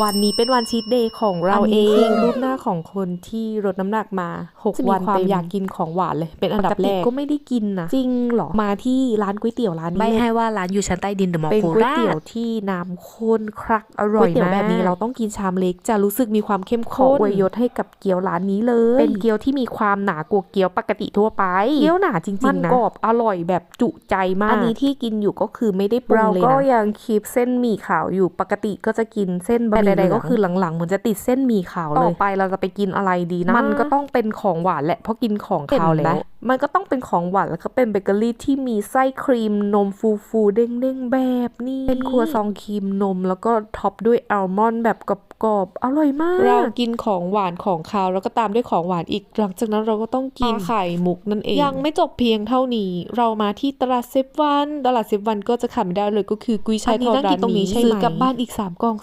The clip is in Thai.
วันนี้เป็นวันชีทเดย์ของเราอันเอนี้คืงอรูปหน้าของคนที่ลดน้ำหนักมาจะ6มีวันความเต็มอยากกินของหวานเลย เป็นอันดับปกติแรกก็ไม่ได้กินนะจริงเหรอมาที่ร้านก๋วยเตี๋ยวร้านนี้ไม่เลยให้ว่าร้านอยู่ชั้นใต้ดินเดอะมอลเป็นล์โคก๋วยราชเตี๋ยวที่น้ำข้นครักอร่อยก๋วยเตี๋ยวมากแบบนี้เราต้องกินชามเล็ก จะรู้สึกมีความเข้มข้นอวยยศให้กับเกี๊ยวร้านนี้เลย เป็นเกี๊ยวที่มีความหนากว่าเกี๊ยวปกติทั่วไป เกี๊ยวหนาจริงๆนะมันกรอบอร่อยแบบจุใจมาก อันนี้ที่กินอยู่ก็คือไม่ได้ปรุงเลยนะเราก็ยังคีบเส้นหมี่ขาวอยู่ปกติก็จะกินเส้นบะหมี่แต่ใดๆเหลืก็องคือหลังๆเหมือนจะติดเส้นหมี่ขาวเลยต่อไปเราจะไปกินอะไรดีนะ มันก็ต้องเป็นของหวานแหละเพราะกินของขาวเห็นไหมแล้วมันก็ต้องเป็นของหวานแล้วก็เป็นเบเกอรี่ที่มีไส้ครีมนมฟูฟูๆเด้งๆแบบนี้เป็นครัวซองครีมนม แล้วก็ท็อปด้วยอัลมอนด์แบบกรอบๆอร่อยมาก เรากินของหวานของคาวแล้วก็ตามด้วยของหวานอีกหลังจากนั้นเราก็ต้องกินไข่มุกนั่นเอง ยังไม่จบเพียงเท่านี้ เรามาที่ตลาดเซฟวัน ตลาดเซฟวันก็จะขาดไม่ได้เลยก็คือกุ้ยช่ายทอดร้านนี้ซื้อกลับบ้านอีก3กล่อง